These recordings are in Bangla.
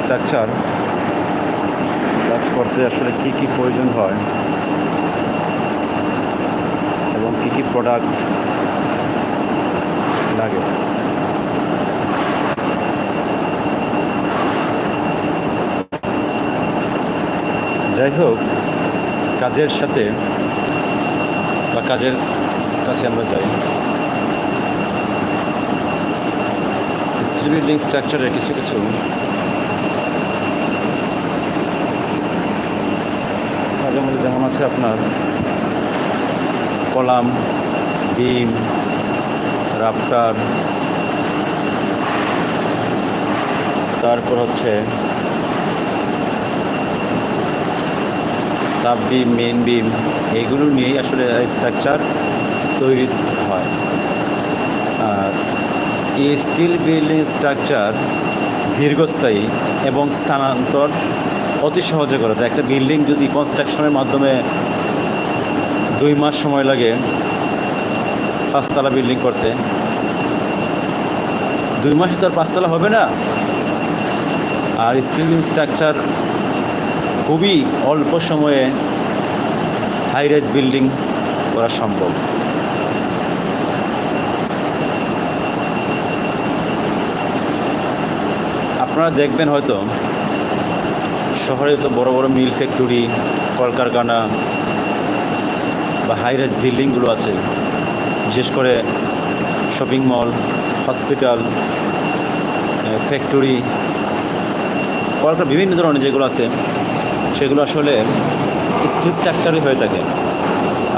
স্ট্রাকচার কাজ করতে আসলে কি কি প্রয়োজন হয় এবং কি কি প্রোডাক্ট লাগে? যাই হোক, কাজের সাথে বা কাজের কাছে আমরা যাই। স্টিল বিল্ডিং স্ট্রাকচারের কিছু কিছু কাজের মধ্যে যেমন আছে আপনার? Column beam rafter. তারপর হচ্ছে সাব বিম মেন বিম এগুলো নিয়েই আসলে স্ট্রাকচার তৈরি হয়। আর এই স্টিল বিল্ডিং স্ট্রাকচার দীর্ঘস্থায়ী এবং স্থানান্তর অতি সহজে করা যায়। একটা বিল্ডিং যদি কনস্ট্রাকশনের মাধ্যমে দুই মাস সময় লাগে পাঁচতলা বিল্ডিং করতে, দুই মাসে তো আর পাঁচতলা হবে না। আর স্টিল স্ট্রাকচার খুবই অল্প সময়ে হাই রাইজ বিল্ডিং করা সম্ভব। আপনারা দেখবেন হয়তো শহরে তো বড় বড় মিল ফ্যাক্টরি, কলকারখানা বা হাই রাইজ বিল্ডিংগুলো আছে। বিশেষ করে shopping mall hospital factory Kolkata বিভিন্ন ধরনের যেগুলো আছে, সেগুলো আসলে স্ট্রিট স্ট্রাকচারই হয়ে থাকে।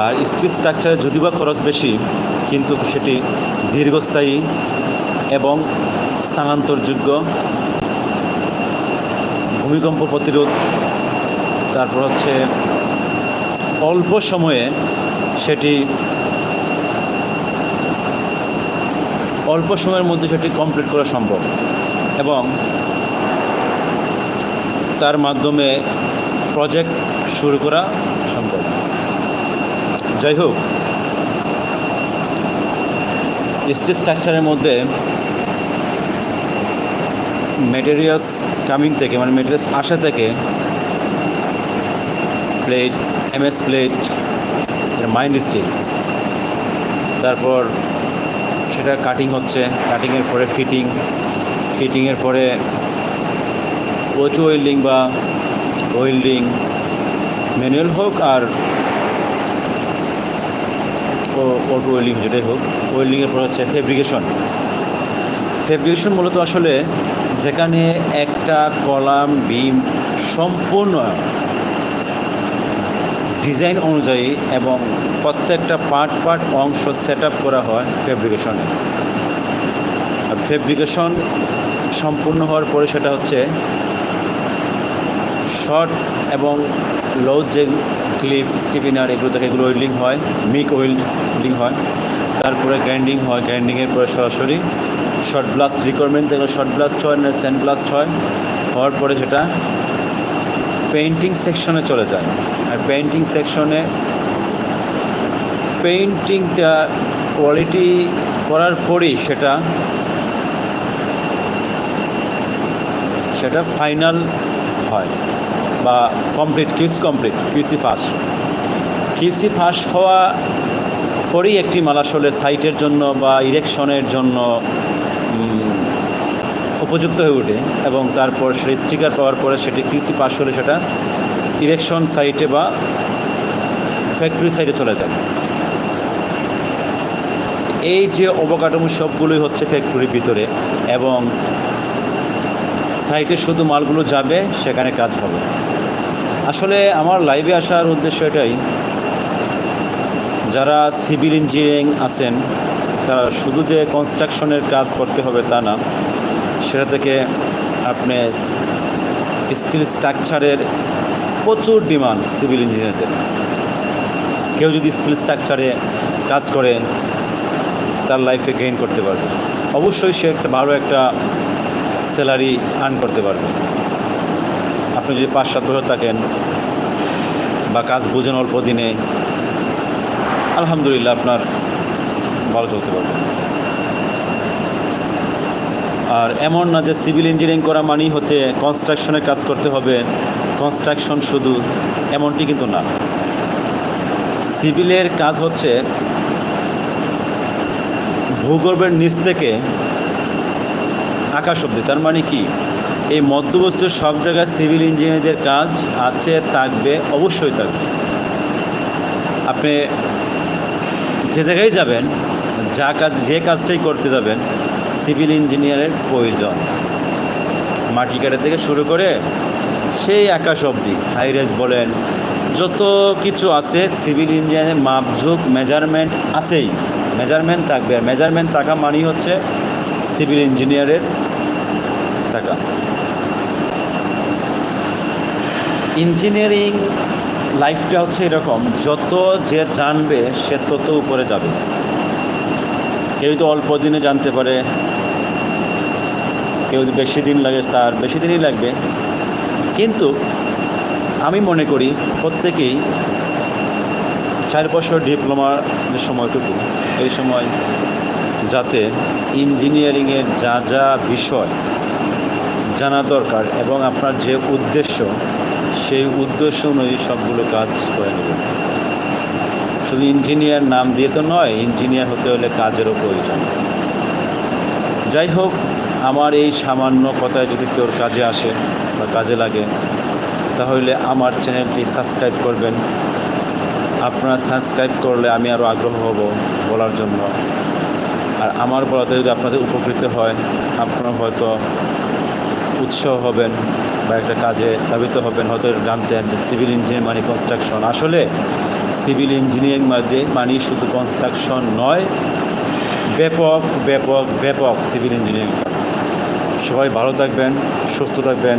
আর স্ট্রিট স্ট্রাকচারে যদি বা খরচ বেশি, কিন্তু সেটি দীর্ঘস্থায়ী এবং স্থানান্তরযোগ্য ভূমিকম্প প্রতিরোধ, তারপর হচ্ছে অল্প সময়ে সেটি অল্প সময়ের মধ্যে সেটি কমপ্লিট করা সম্ভব এবং তার মাধ্যমে প্রজেক্ট শুরু করা সম্ভব। যাই হোক স্টেজ স্ট্রাকচারের মধ্যে মেটেরিয়ালস কামিং থেকে মানে মেটেরিয়ালস আসা থেকে plate MS plate mild steel তারপর সেটা কাটিং হচ্ছে কাটিংয়ের পরে ফিটিং ফিটিংয়ের পরে ওচু ওয়েল্ডিং বা ওয়েল্ডিং ম্যানুয়াল হোক আর ও অটো ওয়েল্ডিং যেটাই হোক ওয়েল্ডিংয়ের পর হচ্ছে ফেব্রিকেশন ফেব্রিকেশন মূলত আসলে যেখানে একটা কলাম বিম সম্পূর্ণ ডিজাইন অনুযায়ী এবং প্রত্যেকটা পার্ট পার্ট অংশ সেট করা হয় ফেব্রিকেশনে। আর ফেব্রিকেশন সম্পূর্ণ হওয়ার পরে সেটা হচ্ছে শর্ট এবং লো যে ক্লিপ স্টিপিনার এগুলো থেকে এগুলো ওয়েল্ডিং হয়, মিক ওয়েল্ডিং হয়, তারপরে গ্রাইন্ডিং হয়, গ্রাইন্ডিংয়ের পরে সরাসরি শর্ট ব্লাস্ট রিকোয়ারমেন্ট থেকে শর্ট ব্লাস্ট হয় না স্যান্ড ব্লাস্ট হয়, হওয়ার পরে সেটা পেইন্টিং সেকশনে চলে যায়। আর পেইন্টিং সেকশনে পেইন্টিংটা কোয়ালিটি করার পরেই সেটা সেটা ফাইনাল হয় বা complete QC complete QC pass QC pass হওয়া পরেই একটি মাল আসলে সাইটের জন্য বা ইরেকশনের জন্য উপযুক্ত হয়ে ওঠে এবং তারপর সেই স্টিকার পাওয়ার পরে সেটি কিউসি পাস হলে সেটা ইরেকশন সাইটে বা ফ্যাক্টরি সাইটে চলে যায়। এই যে অবকাঠামো সবগুলোই হচ্ছে ফ্যাক্টরির ভিতরে এবং সাইটে শুধু মালগুলো যাবে, সেখানে কাজ হবে। আসলে আমার লাইভে আসার উদ্দেশ্য এটাই, যারা সিভিল ইঞ্জিনিয়ারিং আছেন, তারা শুধু যে কনস্ট্রাকশনের কাজ করতে হবে তা না সেটা থেকে আপনি স্টিল স্ট্রাকচারের প্রচুর ডিমান্ড সিভিল ইঞ্জিনিয়ারদের কেউ যদি স্টিল স্ট্রাকচারে কাজ করে, তার লাইফে গেইন করতে পারবে। অবশ্যই সে একটা ভালো একটা স্যালারি আর্ন করতে পারবে। আপনি যদি পাঁচ সাত বছর থাকেন বা কাজ বুঝেন অল্প দিনে, আলহামদুলিল্লাহ আপনার ভালো চলতে পারবে। আর এমন না যে সিভিল ইঞ্জিনিয়ারিং করা মানেই হতে কনস্ট্রাকশনের কাজ করতে হবে। কনস্ট্রাকশন শুধু এমনটি কিন্তু না। সিভিলের কাজ হচ্ছে ভূগর্ভের নিচ থেকে আকাশ অব্দি তার মানে কি? এই মধ্যবস্তুর সব জায়গায় সিভিল ইঞ্জিনিয়ারদের কাজ আছে, থাকবে, অবশ্যই থাকবে। আপনি যে জায়গায় যাবেন, যা কাজ যে কাজটাই করতে যাবেন সিভিল ইঞ্জিনিয়ারের প্রয়োজন। মাটি কাটা থেকে শুরু করে সেই আকাশ অবধি হাইরেজ বলেন, যত কিছু আছে সিভিল ইঞ্জিনিয়ারের মাপঝুক মেজারমেন্ট আছেই। মেজারমেন্ট থাকবে। আর মেজারমেন্ট থাকা মানেই হচ্ছে সিভিল ইঞ্জিনিয়ারের থাকা। ইঞ্জিনিয়ারিং লাইফটা হচ্ছে এরকম, যত যে জানবে সে তত উপরে যাবে। কেউ তো অল্প দিনে জানতে পারে। কেউ যদি বেশি দিন লাগে, তার বেশি দিনই লাগবে। কিন্তু আমি মনে করি প্রত্যেকেই চার বছর ডিপ্লোমার সময়টুকু, এই সময় যাতে ইঞ্জিনিয়ারিংয়ের যা যা বিষয় জানা দরকার এবং আপনার যে উদ্দেশ্য, সেই উদ্দেশ্য অনুযায়ী সবগুলো কাজ করে নেবেন। শুধু ইঞ্জিনিয়ার নাম দিয়ে তো নয়, ইঞ্জিনিয়ার হতে হলে কাজেরও প্রয়োজন। যাই হোক আমার এই সামান্য কথায় যদি কেউ কাজে আসে বা কাজে লাগে, তাহলে আমার চ্যানেলটি সাবস্ক্রাইব করবেন। আপনারা সাবস্ক্রাইব করলে আমি আরও আগ্রহ হব বলার জন্য। আর আমার বলাতে যদি আপনাদের উপকৃত হয়, আপনারা হয়তো উৎসাহ হবেন বা একটা কাজে ধাবিত হবেন। হয়তো জানতেন যে সিভিল ইঞ্জিনিয়ারিং মানে কনস্ট্রাকশন আসলে সিভিল ইঞ্জিনিয়ারিং মানে মানে শুধু কনস্ট্রাকশন নয়, ব্যাপক ব্যাপক ব্যাপক সিভিল ইঞ্জিনিয়ারিং। সবাই ভালো থাকবেন, সুস্থ থাকবেন।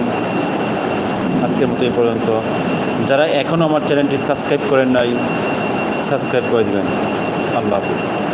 আজকের মতো এই পর্যন্ত। যারা এখনও আমার চ্যানেলটি সাবস্ক্রাইব করেন নাই, সাবস্ক্রাইব করে দেবেন। আল্লাহ হাফিজ।